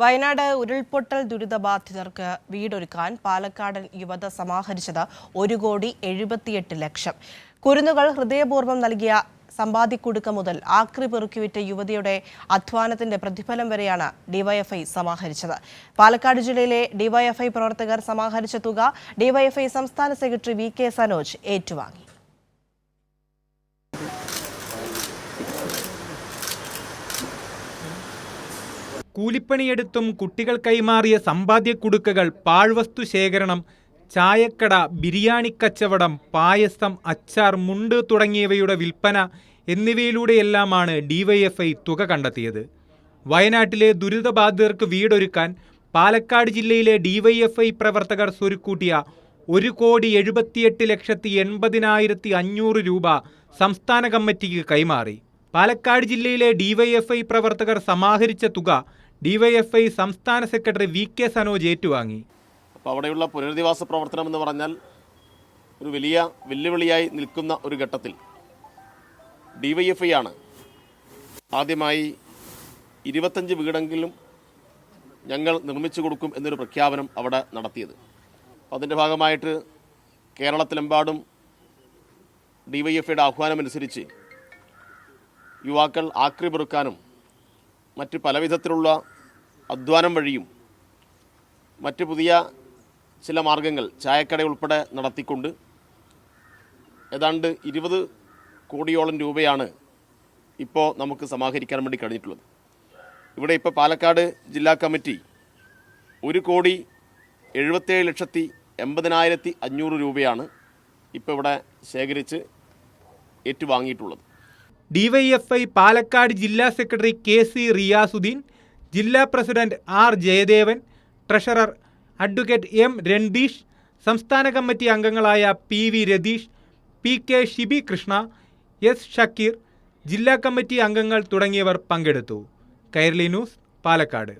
വയനാട് ഉരുൾപൊട്ടൽ ദുരിതബാധിതർക്ക് വീടൊരുക്കാൻ പാലക്കാടൻ യുവത സമാഹരിച്ചത് ഒരു കോടി എഴുപത്തിയെട്ട് ലക്ഷം. കുരുന്നുകൾ ഹൃദയപൂർവം നൽകിയ സമ്പാദിക്കുടുക്ക മുതൽ ആക്രി പെറുക്കിവിറ്റ യുവതിയുടെ അധ്വാനത്തിന്റെ പ്രതിഫലം വരെയാണ് ഡിവൈഎഫ്ഐ സമാഹരിച്ചത്. പാലക്കാട് ജില്ലയിലെ ഡിവൈഎഫ്ഐ പ്രവർത്തകർ സമാഹരിച്ച തുക ഡിവൈഎഫ്ഐ സംസ്ഥാന സെക്രട്ടറി വി കെ സനോജ് ഏറ്റുവാങ്ങി. കൂലിപ്പണിയെടുത്തും കുട്ടികൾ കൈമാറിയ സമ്പാദ്യക്കുടുക്കകൾ പാഴ്വസ്തു ശേഖരണം ചായക്കട ബിരിയാണി കച്ചവടം പായസം അച്ചാർ മുണ്ട് തുടങ്ങിയവയുടെ വിൽപ്പന എന്നിവയിലൂടെയെല്ലാമാണ് ഡിവൈഎഫ്ഐ തുക കണ്ടെത്തിയത്. വയനാട്ടിലെ ദുരിതബാധിതർക്ക് വീടൊരുക്കാൻ പാലക്കാട് ജില്ലയിലെ ഡിവൈഎഫ്ഐ പ്രവർത്തകർ സ്വരുക്കൂട്ടിയ ഒരു കോടി എഴുപത്തിയെട്ട് ലക്ഷത്തി എൺപതിനായിരത്തി അഞ്ഞൂറ് രൂപ സംസ്ഥാന കമ്മിറ്റിക്ക് കൈമാറി. പാലക്കാട് ജില്ലയിലെ ഡിവൈഎഫ്ഐ പ്രവർത്തകർ സമാഹരിച്ച തുക ഡിവൈഎഫ്ഐ സംസ്ഥാന സെക്രട്ടറി വി കെ സനോജ് ഏറ്റുവാങ്ങി. അപ്പോൾ അവിടെയുള്ള പുനരധിവാസ പ്രവർത്തനം എന്ന് പറഞ്ഞാൽ ഒരു വലിയ വെല്ലുവിളിയായി നിൽക്കുന്ന ഒരു ഘട്ടത്തിൽ ഡി വൈ എഫ് ഐ ആണ് ആദ്യമായി ഇരുപത്തഞ്ച് വീടെങ്കിലും ഞങ്ങൾ നിർമ്മിച്ചു കൊടുക്കും എന്നൊരു പ്രഖ്യാപനം അവിടെ നടത്തിയത്. അതിന്റെ ഭാഗമായിട്ട് കേരളത്തിലെമ്പാടും ഡി വൈ എഫ് ഐയുടെ ആഹ്വാനമനുസരിച്ച് യുവാക്കൾ ആക്രി പെറുക്കാനും മറ്റ് പല വിധത്തിലുള്ള അധ്വാനം വഴിയും മറ്റ് പുതിയ ചില മാർഗങ്ങൾ ചായക്കട ഉൾപ്പെടെ നടത്തിക്കൊണ്ട് ഏതാണ്ട് ഇരുപത് കോടിയോളം രൂപയാണ് ഇപ്പോൾ നമുക്ക് സമാഹരിക്കാൻ വേണ്ടി കഴിഞ്ഞിട്ടുള്ളത്. ഇവിടെ ഇപ്പോൾ പാലക്കാട് ജില്ലാ കമ്മിറ്റി ഒരു കോടി എഴുപത്തേഴ് ലക്ഷത്തി എൺപതിനായിരത്തി അഞ്ഞൂറ് രൂപയാണ് ഇപ്പോൾ ഇവിടെ ശേഖരിച്ച് ഏറ്റുവാങ്ങിയിട്ടുള്ളത്. ഡിവൈഎഫ്ഐ പാലക്കാട് ജില്ലാ സെക്രട്ടറി കെ സി റിയാസുദ്ദീൻ ജില്ലാ president R Jayadevan treasurer advocate M Randeesh സംസ്ഥാന കമ്മിറ്റി അംഗങ്ങളായ P V Ratheesh P K Shibi Krishna S Shakeer ജില്ലാ കമ്മിറ്റി അംഗങ്ങൾ തുടങ്ങിയവർ പങ്കെടുത്തു. കൈരളി ന്യൂസ് പാലക്കാട്.